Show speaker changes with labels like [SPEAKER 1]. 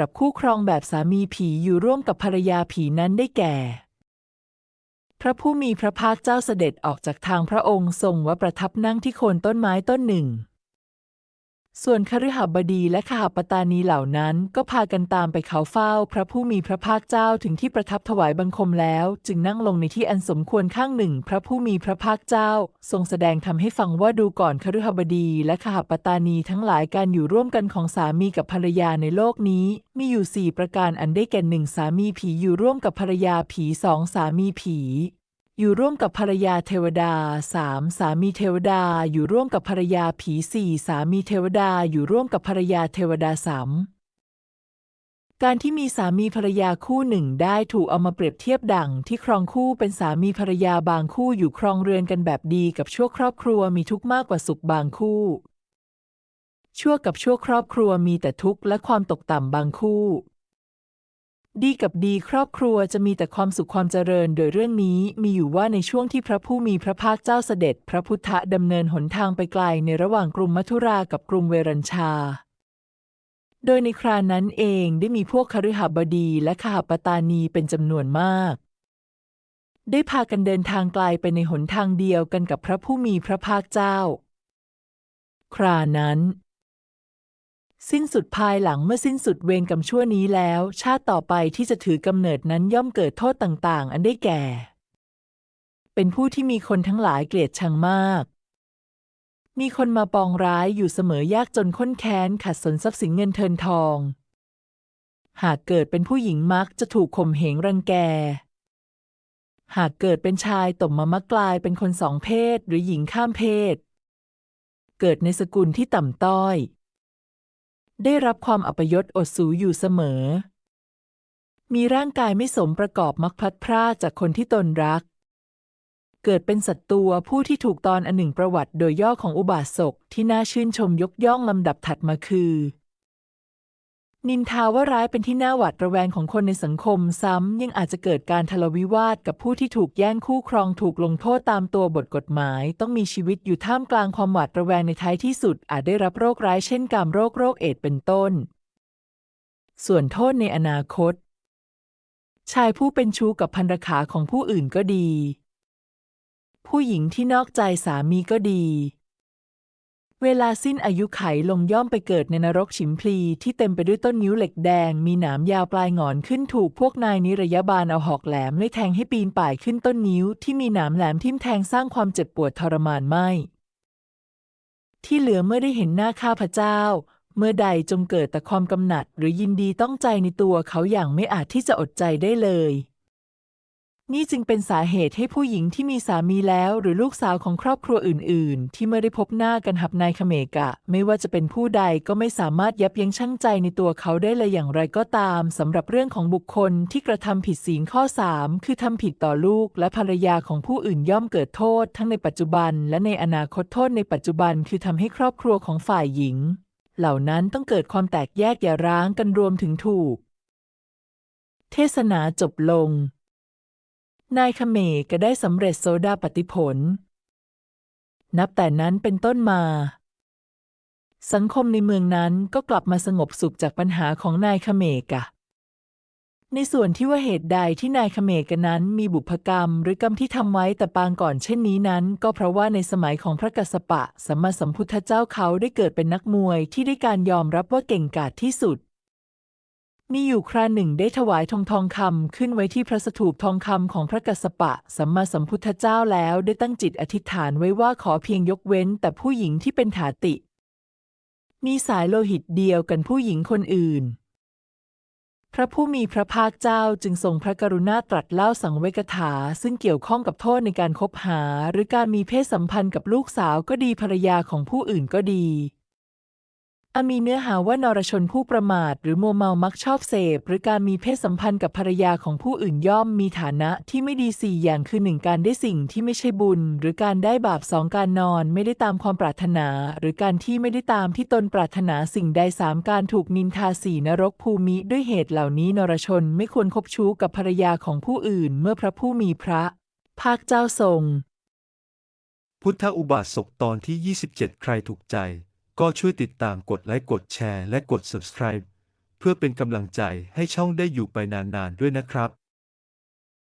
[SPEAKER 1] รับคู่ครองแบบสามีผีอยู่ร่วมกับภรรยาผีนั้นได้แก่ พระผู้มีพระภาคเจ้าเสด็จออกจากทางพระองค์ทรงว่าประทับนั่งที่โคนต้นไม้ต้นหนึ่ง ส่วนคฤหบดีและขหปตานีเหล่านั้นก็พากันตามไปเขาเฝ้า พระผู้มีพระภาคเจ้าถึงที่ประทับถวายบังคมแล้ว จึงนั่งลงในที่อันสมควรข้างหนึ่ง พระผู้มีพระภาคเจ้า ทรงแสดงทำให้ฟังว่าดูก่อนคฤหบดีและขหปตานีทั้งหลายการอยู่ร่วมกันของสามีกับภรรยาในโลกนี้ มีอยู่สี่ประการอันได้แก่หนึ่งสามีผีอยู่ร่วมกับภรรยาผีสองสามีผี อยู่ร่วมกับภรรยาเทวดาสามสามีเทวดา อยู่ร่วมกับภรรยาผีสี่สามีเทวดา อยู่ร่วมกับภรรยาเทวดาสามการที่มีสามีภรรยาคู่หนึ่งได้ถูกเอามาเปรียบเทียบดัง ที่ครองคู่เป็นสามีภรรยาบางคู่อยู่ครองเรือนกันแบบดีกับชั่วครอบครัวมีทุกข์มากกว่าสุขบางคู่ ชั่วกับชั่วครอบครัวมีแต่ทุกข์และความตกต่ำบางคู่ ดีกับดีครอบครัวจะมีแต่ความสุขความเจริญ โดยเรื่องนี้มีอยู่ว่าในช่วงที่พระผู้มีพระภาคเจ้าเสด็จ พระพุทธดำเนินหนทางไปไกลในระหว่างกรุงมัทุรากับกรุงเวรัญชา โดยในครานั้นเองได้มีพวกคฤหบดีและขหปตานีเป็นจำนวนมาก ได้พากันเดินทางไกลไปในหนทางเดียวกันกับพระผู้มีพระภาคเจ้า ครานั้น สิ้นสุดภายหลังเมื่อสิ้นสุดเวรกรรมชั่วนี้แล้ว ชาติต่อไปที่จะถือกำเนิดนั้นย่อมเกิดโทษต่าง ๆ อันได้แก่ เป็นผู้ที่มีคนทั้งหลายเกลียดชังมาก มีคนมาปองร้ายอยู่เสมอยากจนข้นแค้นขัดสนทรัพย์สินเงินเทินทอง หากเกิดเป็นผู้หญิงมักจะถูกข่มเหงรังแก หากเกิดเป็นชายตบมามักกลายเป็นคนสองเพศหรือหญิงข้ามเพศ เกิดในสกุลที่ต่ำต้อย ได้รับความอัปยศอดสูอยู่เสมอ มีร่างกายไม่สมประกอบมักพลัดพรากจากคนที่ตนรัก เกิดเป็นสัตว์ตัวผู้ที่ถูกตอนอันหนึ่งประวัติโดยย่อของอุบาสกที่น่าชื่นชมยกย่องลำดับถัดมาคือ นินทาว่าร้ายเป็นที่น่าหวาดระแวงของคนในสังคม ซ้ำยังอาจจะเกิดการทะเลาะวิวาทกับผู้ที่ถูกแย่งคู่ครองถูกลงโทษตามตัวบทกฎหมาย ต้องมีชีวิตอยู่ท่ามกลางความหวาดระแวงในท้ายที่สุด อาจได้รับโรคร้ายเช่นกามโรคโรคเอดเป็นต้น ส่วนโทษในอนาคต ชายผู้เป็นชู้กับภรรยาของผู้อื่นก็ดี ผู้หญิงที่นอกใจสามีก็ดี เวลาสิ้นอายุไขลงย่อมไปเกิดในนรกฉิมพลีที่เต็มไปด้วยต้นนิ้วเหล็กแดง มีหนามยาวปลายงอนขึ้นถูกพวกนายนิรยาบาลเอาหอกแหลมไม่แทงให้ปีนป่ายขึ้นต้นนิ้วที่มีหนามแหลมทิ่มแทงสร้างความเจ็บปวดทรมานไม่ที่เหลือเมื่อได้เห็นหน้าข้าพเจ้า เมื่อใดจงเกิดแต่ความกำหนัด หรือยินดีต้องใจในตัวเขาอย่างไม่อาจที่จะอดใจได้เลย นี่จึงเป็นสาเหตุให้ผู้หญิงที่มีสามีแล้วหรือลูกสาวของครอบครัวอื่น ๆ ที่เมื่อได้พบหน้ากันหับนายเขเมกะ ไม่ว่าจะเป็นผู้ใดก็ไม่สามารถยับยั้งชั่งใจในตัวเขาได้เลยอย่างไรก็ตามสำหรับเรื่องของบุคคลที่กระทำผิดศีลข้อ 3 คือทำผิดต่อลูกและภรรยาของผู้อื่นย่อมเกิดโทษ ทั้งในปัจจุบัน และในอนาคตโทษในปัจจุบัน คือทำให้ครอบครัวของฝ่ายหญิง เหล่านั้นต้องเกิดความแตกแยกอย่าร้างกันรวมถึงถูก เทศนาจบลง นายเขเมก็ได้สำเร็จโสดาปฏิผล นับแต่นั้นเป็นต้นมา สังคมในเมืองนั้นก็กลับมาสงบสุขจากปัญหาของนายเขเมกะ ในส่วนที่ว่าเหตุใดที่นายเขเมกะนั้นมีบุพกรรม หรือกรรมที่ทำไว้แต่ปางก่อนเช่นนี้นั้น ก็เพราะว่าในสมัยของพระกัสสปะสัมมาสัมพุทธเจ้าเขาได้เกิดเป็นนักมวยที่ได้การยอมรับว่าเก่งกาจที่สุด มีอยู่คราหนึ่งได้ถวายทองทองคำขึ้นไว้ที่พระสถูปทองคำของพระกัสสปะ สัมมาสัมพุทธเจ้าแล้วได้ตั้งจิตอธิษฐานไว้ว่าขอเพียงยกเว้น แต่ผู้หญิงที่เป็นถาติ มีสายโลหิตเดียวกันผู้หญิงคนอื่น พระผู้มีพระภาคเจ้าจึงทรงพระกรุณาตรัสเล่าสังเวกถา ซึ่งเกี่ยวข้องกับโทษในการคบหา หรือการมีเพศสัมพันธ์กับลูกสาวก็ดีภรรยาของผู้อื่นก็ดี อามีเนื้อหาว่านรชนผู้ประมาท หรือมัวเมามักชอบเสพ หรือการมีเพศสัมพันธ์กับภรรยาของผู้อื่นย่อมมีฐานะที่ไม่ดีสี่อย่างคือหนึ่งการได้สิ่งที่ไม่ใช่บุญ หรือการได้บาปสองการนอนไม่ได้ตามความปรารถนา หรือการที่ไม่ได้ตามที่ตนปรารถนาสิ่งใดสามการถูกนินทาสี่นรกภูมิ ด้วยเหตุเหล่านี้นรชนไม่ควรคบชู้กับภรรยาของผู้อื่น เมื่อพระผู้มีพระ ภาคเจ้าทรง
[SPEAKER 2] พุทธอุบาสกตอนที่ 27 ใครถูกใจ ก็ช่วยติดตามกดไลค์กดแชร์และกด subscribe เพื่อเป็นกำลังใจให้ช่องได้อยู่ไปนานๆด้วยนะครับ